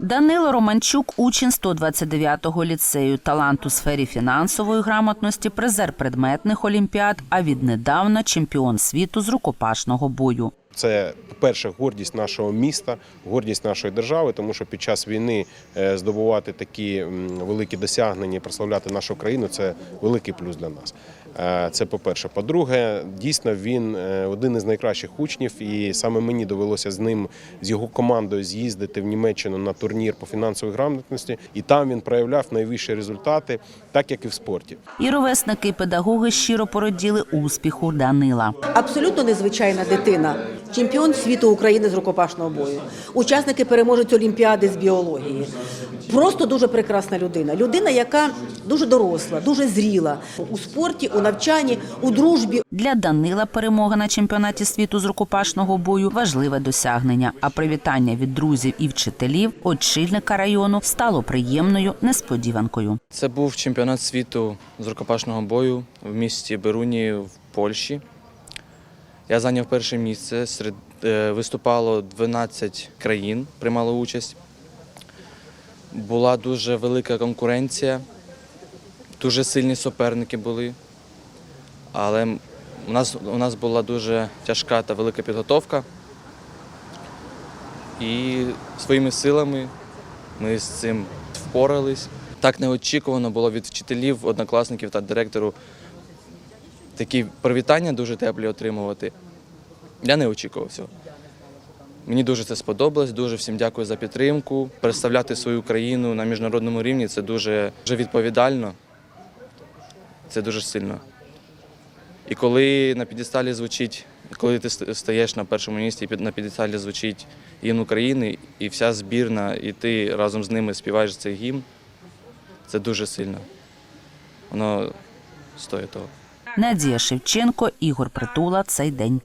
Данило Романчук, учень 129-го ліцею, талант у сфері фінансової грамотності, призер предметних олімпіад, а віднедавна чемпіон світу з рукопашного бою. Це, по-перше, гордість нашого міста, гордість нашої держави, тому що під час війни е, здобувати такі великі досягнення, прославляти нашу країну це великий плюс для нас. Е, Це по-перше. По-друге, дійсно він е, один із найкращих учнів, і саме мені довелося з ним, з його командою з'їздити в Німеччину на турнір по фінансовій грамотності, і там він проявляв найвищі результати, так як і в спорті. І ровесники, і педагоги щиро породіли успіху Данила. Абсолютно незвичайна дитина, чемпіон світу України з рукопашного бою, учасники переможець Олімпіади з біології. Просто дуже прекрасна людина. Людина, яка дуже доросла, дуже зріла у спорті, у навчанні, у дружбі. Для Данила перемога на чемпіонаті світу з рукопашного бою важливе досягнення. А привітання від друзів і вчителів очільника району стало приємною несподіванкою. Це був чемпіонат світу з рукопашного бою в місті Беруні в Польщі. Я зайняв перше місце. Серед е, виступало 12 країн, приймало участь. Була дуже велика конкуренція, дуже сильні суперники були. Але у нас, у нас була дуже тяжка та велика підготовка. І своїми силами ми з цим впорались. Так неочікувано було від вчителів, однокласників та директору такі привітання дуже теплі отримувати. Я не очікував цього. Мені дуже це сподобалось, дуже всім дякую за підтримку. Представляти свою країну на міжнародному рівні це дуже, дуже відповідально, це дуже сильно. І коли на підісталі звучить, коли ти ст- стаєш на першому місці, на підісталі звучить гімн України, і вся збірна, і ти разом з ними співаєш цей гімн, це дуже сильно. Воно стоїть того. Надія Шевченко, Ігор Притула. Цей день.